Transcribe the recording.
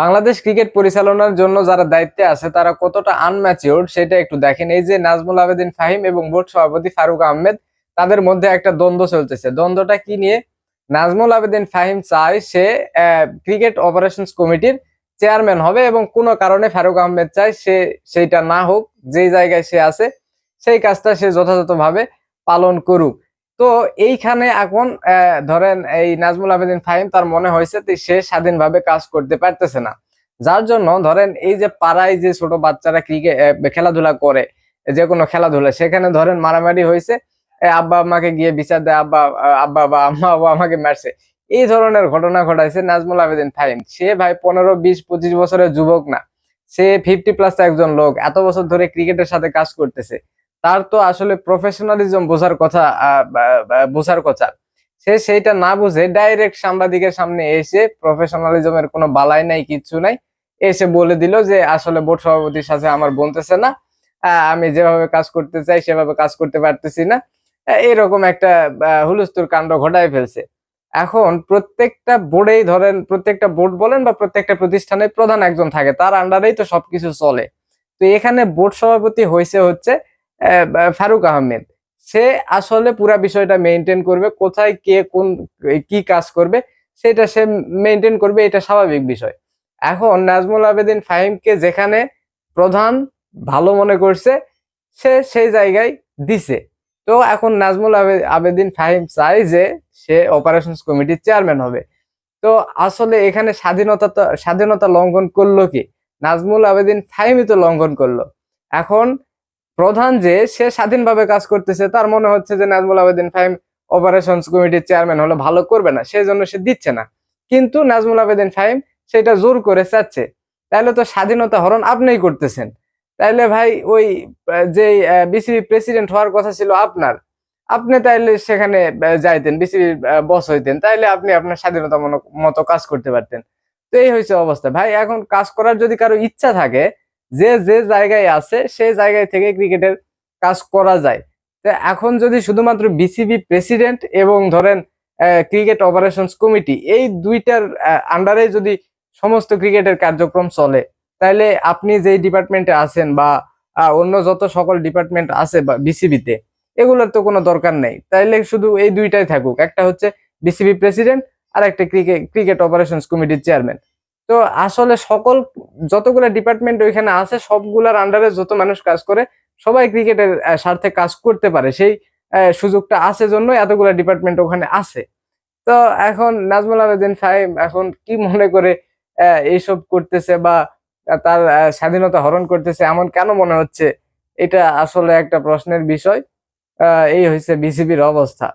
Bangladesh cricket পরিচালনার জন্য যারা দায়িত্বে আছে, তারা কতটা আনম্যাচিওর সেটা একটু দেখেন। এই যে নাজমুল আবেদিন ফাহিম এবং বোর্ড সভাপতি ফারুক আহমেদ, তাদের মধ্যে একটা দ্বন্দ্ব চলতেছে। দ্বন্দ্বটা কি নিয়ে? নাজমুল আবেদিন ফাহিম চায় সে ক্রিকেট অপারেশনস কমিটির চেয়ারম্যান হবে এবং কোনো কারণে ফারুক আহমেদ চায় সে সেইটা না হোক যেই জায়গায় সে আছে, সেই কাজটা সে যথাযথভাবে পালন করুক। তো এইখানে এখন ধরেন এই নাজমুল আবেদিন ফাহিম তার মনে হয়েছে সে স্বাধীনভাবে কাজ করতে পারতেছে না। যার জন্য ধরেন এই যে পাড়ায় যে ছোট বাচ্চারা ক্রিকেট খেলাধুলা করে, যে কোনো খেলাধুলা, সেখানে ধরেন মারামারি হয়েছে আব্বা আমাকে গিয়ে বিচার দেয়, আব্বা আব্বা বা আম্মা আব্বা আমাকে মারছে। এই ধরনের ঘটনা ঘটাইছে নাজমুল আবেদিন ফাহিম। সে ভাই পনেরো, বিশ, পঁচিশ বছরের যুবক না। সে ফিফটি প্লাস একজন লোক, এত বছর ধরে ক্রিকেটের সাথে কাজ করতেছে। তার তো আসলে প্রফেশনালিজম বোঝার কথা বোঝার কথা। সে সেইটা না বুঝে ডাইরেক্ট সাংবাদিকের সামনে এসে প্রফেশনালিজমের কোনো বালাই নাই কিচ্ছু নাই এসে বলে দিল যে আসলে বোর্ড সভাপতির সাথে আমার বলতেছে না আমি যেভাবে কাজ করতে চাই সেভাবে কাজ করতে পারতেছি না। এরকম একটা আহ, হুলস্থুল কাণ্ড ঘটায় ফেলছে। এখন প্রত্যেকটা বোর্ডেই ধরেন প্রত্যেকটা বোর্ড বলেন বা প্রত্যেকটা প্রতিষ্ঠানে প্রধান একজন থাকে তার আন্ডারেই তো সবকিছু চলে। তো এখানে বোর্ড সভাপতি হয়েছে হচ্ছে ফারুক আহমেদ। সে আসলে পুরা বিষয়টা মেনটেন করবে, কোথায় কে কোন, কি কাজ করবে, সেটা সে মেনটেন করবে, এটা স্বাভাবিক বিষয়। এখন নাজমুল আবেদিন ফাহিমকে যেখানে প্রধান ভালো মনে করছে, সে সেই জায়গায় দিছে। তো এখন নাজমুল আবে- আবেদিন ফাহিম চাই যে সে অপারেশনস কমিটির চেয়ারম্যান হবে। তো আসলে এখানে স্বাধীনতা স্বাধীনতা লঙ্ঘন করল কি? নাজমুল আবেদিন ফাহিমই তো লঙ্ঘন করল। এখন প্রধান যে সে স্বাধীনভাবে কাজ করতেছে, তার মনে হচ্ছে যে নাজমুল আবেদিন ফাহিম অপারেশন কমিটির চেয়ারম্যান হলে ভালো করবে না সেই জন্য সে দিচ্ছে না। কিন্তু নাজমুল আবেদিন ফাহিম সেটা জোর করে চাচ্ছে। তাহলে তো স্বাধীনতা হরণ আপনিই করতেছেন। তাইলে ভাই ওই যে বিসিবি প্রেসিডেন্ট হওয়ার কথা ছিল আপনার, আপনি তাইলে সেখানে যাইতেন বিসিবির বস হইতেন, তাইলে আপনি আপনার স্বাধীনতা মতো কাজ করতে পারতেন। তো এই হয়েছে অবস্থা। ভাই এখন কাজ করার যদি কারও ইচ্ছা থাকে যে যে জায়গায় আছে, সেই জায়গায় থেকে ক্রিকেটের কাজ করা যায়। তো এখন যদি শুধুমাত্র বিসিবি প্রেসিডেন্ট এবং ধরেন ক্রিকেট অপারেশনস কমিটি, এই দুইটার আন্ডারে যদি সমস্ত ক্রিকেটের কার্যক্রম চলে তাহলে আপনি যেই ডিপার্টমেন্টে আছেন বা অন্য যত সকল ডিপার্টমেন্ট আছে বা বিসিবিতে, এগুলোর তো কোনো দরকার নেই। তাইলে শুধু এই দুইটাই থাকুক। একটা হচ্ছে বিসিবি প্রেসিডেন্ট আর একটা ক্রিকেট ক্রিকেট অপারেশনস কমিটির চেয়ারম্যান তো আসলে সকল, যতগুলো ডিপার্টমেন্ট ওইখানে আছে, সবগুলার আন্ডারে যত মানুষ কাজ করে, সবাই ক্রিকেটের স্বার্থে কাজ করতে পারে। সেই সুযোগটা আছে জন্য এতগুলো ডিপার্টমেন্ট ওখানে আছে। তো এখন নাজমুল আবেদিন সাহেব এখন কি মনে করে এইসব করতেছে বা তার স্বাধীনতা হরণ করতেছে, এমন কেন মনে হচ্ছে? এটা আসলে একটা প্রশ্নের বিষয়। এই হয়েছে বিসিবির অবস্থা।